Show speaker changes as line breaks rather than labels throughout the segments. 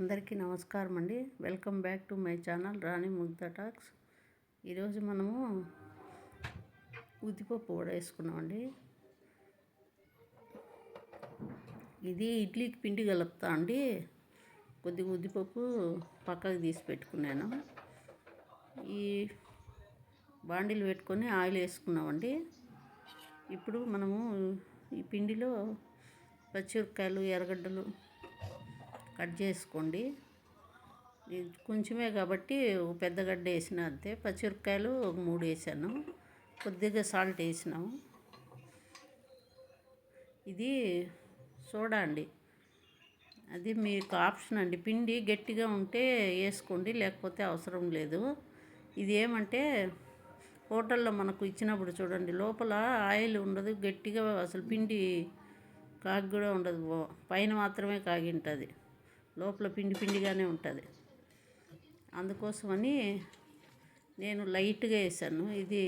అందరికీ నమస్కారం అండి. Welcome back to my channel Rani Mugdha talks. ఈరోజు మనము ఉద్దిపప్పు వడ వేసుకున్నామండి ఇది ఇడ్లీకి పిండి కలుపుతా అండి. కొద్దిగా ఉద్దిపప్పు పక్కకు తీసి పెట్టుకున్నాను. ఈ బాండీలు పెట్టుకొని ఆయిల్ వేసుకున్నామండి ఇప్పుడు మనము ఈ పిండిలో పచ్చిమిరపకాయలు ఎర్రగడ్డలు కట్ చేసుకోండి. ఇది కొంచెమే కాబట్టి పెద్ద గడ్డ వేసిన అంతే. పచ్చిమిరపకాయలు ఒక మూడు వేసాను. కొద్దిగా సాల్ట్ వేసినాము. ఇది సోడా అండి. అది మీకు ఆప్షన్ అండి. పిండి గట్టిగా ఉంటే వేసుకోండి లేకపోతే అవసరం లేదు. ఇది ఏమంటే హోటల్లో మనకు ఇచ్చినప్పుడు చూడండి లోపల ఆయిల్ ఉండదు గట్టిగా అసలు పిండి కాగి కూడా ఉండదు పైన మాత్రమే కాగి ఉంటుంది. లోపల పిండి పిండిగానే ఉంటుంది. అందుకోసమని నేను లైట్గా వేసాను. ఇది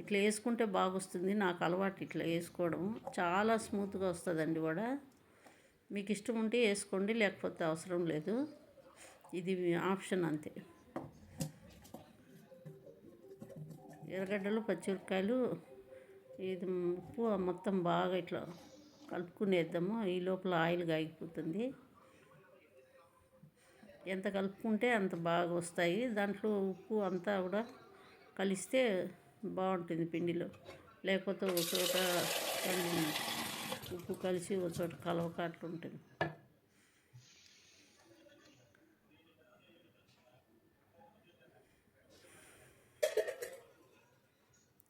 ఇట్లా వేసుకుంటే బాగొస్తుంది. నాకు అలవాటు ఇట్లా వేసుకోవడం. చాలా స్మూత్గా వస్తుందండి కూడా మీకు ఇష్టం ఉంటే వేసుకోండి లేకపోతే అవసరం లేదు. ఇది ఆప్షన్ అంతే. ఎర్రగడ్డలు పచ్చిమిరపకాయలు ఇది ఉప్పు మొత్తం బాగా ఇట్లా కలుపుకునేద్దాము. ఈ లోపల ఆయిల్ కాగిపోతుంది ఎంత కలుపుకుంటే అంత బాగా వస్తాయి దాంట్లో ఉప్పు అంతా కూడా కలిస్తే బాగుంటుంది పిండిలో. లేకపోతే ఒక చోట ఉప్పు కలిసి ఒక చోట కలవక ఉంటుంది.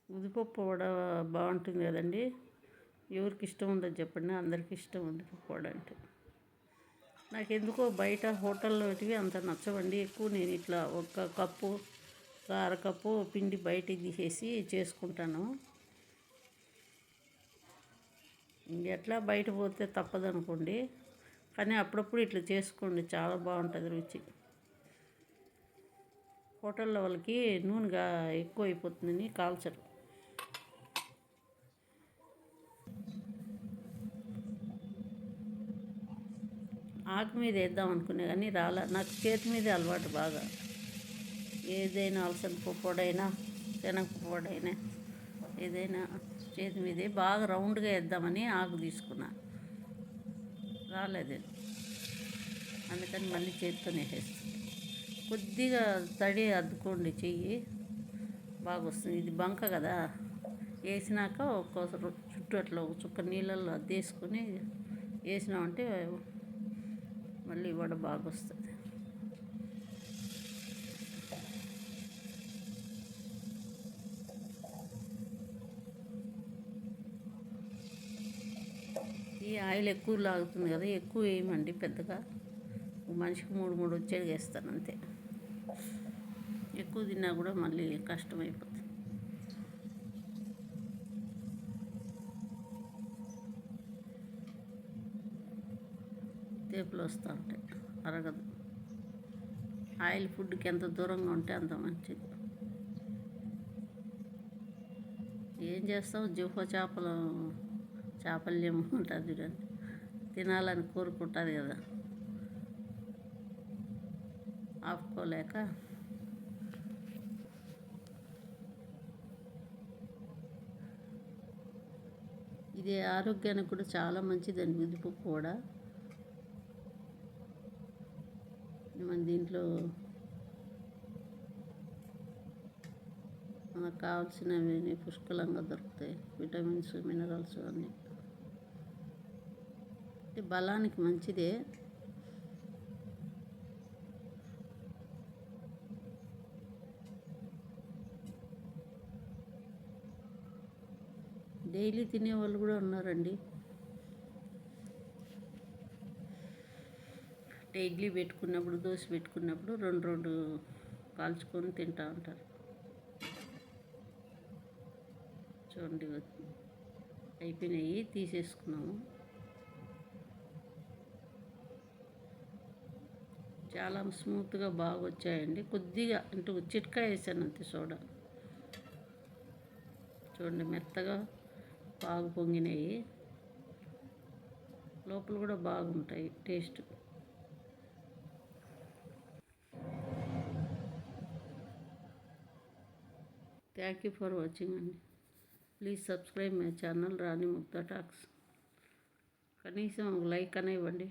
ఉదిపప్పు వడ బాగుంటుంది కదండి. ఎవరికి ఇష్టం ఉండదు చెప్పండి. అందరికి ఇష్టం ఉదిపప్పు వడ అంటే. నాకు ఎందుకో బయట హోటల్లోటివి అంత నచ్చవండి. ఎక్కువ నేను ఇట్లా ఒక కప్పు అరకప్పు పిండి బయటికి తీసేసి చేసుకుంటాను. ఎట్లా బయట పోతే తప్పదనుకోండి. కానీ అప్పుడప్పుడు ఇట్లా చేసుకోండి. చాలా బాగుంటుంది రుచి. హోటల్లో వాళ్ళకి నూనెగా ఎక్కువ అయిపోతుందని కాల్చరు. ఆకు మీద వేద్దాం అనుకునే కానీ రాలా నాకు చేతి మీద అలవాటు బాగా. ఏదైనా అలసంద పొడైనా శనగ ఏదైనా చేతి మీదే బాగా రౌండ్గా వేద్దామని ఆకు తీసుకున్నా. రాలేదు. అందుకని మళ్ళీ చేతితోనే వేస్తాను కొద్దిగా తడి అద్దుకోండి చెయ్యి. బాగా వస్తుంది ఇది బంక కదా. వేసినాక ఒక్కోసారి చుట్టూ అట్లా ఒక చుక్క నీళ్ళల్లో అద్దేసుకొని వేసినామంటే మళ్ళీ వడ బాగా వస్తుంది ఈ ఆయిల్ ఎక్కువ లాగుతుంది కదా ఎక్కువ వేయమండి పెద్దగా. మనిషికి మూడు మూడు వచ్చేది వేస్తాను అంతే. ఎక్కువ తిన్నా కూడా మళ్ళీ కష్టమైపోతుంది. తేపులు వస్తూ ఉంటాయి. అరగదు. ఆయిల్ ఫుడ్కి ఎంత దూరంగా ఉంటే అంత మంచిది. ఏం చేస్తాం? జిహ్వ చేపలు చాపల్యం ఉంటుంది చూడండి. తినాలని కోరుకుంటుంది కదా. ఆపుకోలేక ఇది ఆరోగ్యానికి కూడా చాలా మంచిదండి. ఉద్దిపప్పు కూడా. మన దీంట్లో మనకు కావాల్సినవి పుష్కలంగా దొరుకుతాయి. విటమిన్స్ మినరల్స్ అన్నీ. బలానికి మంచిదే. డైలీ తినే వాళ్ళు కూడా ఉన్నారండి. ఇడ్లీ పెట్టుకున్నప్పుడు దోశ పెట్టుకున్నప్పుడు రెండు రెండు కాల్చుకొని తింటూ ఉంటారు. చూడండి అయిపోయినాయి తీసేసుకున్నాము. చాలా స్మూత్గా బాగా వచ్చాయండి. కొద్దిగా అంటే చిట్కా వేసాను అంతే సోడా. చూడండి మెత్తగా బాగా పొంగినాయి. లోపల కూడా బాగుంటాయి taste. Thank you for watching అండి please subscribe my channel Rani Mukta talks కనీసం ఒక లైక్ అనే ఇవ్వండి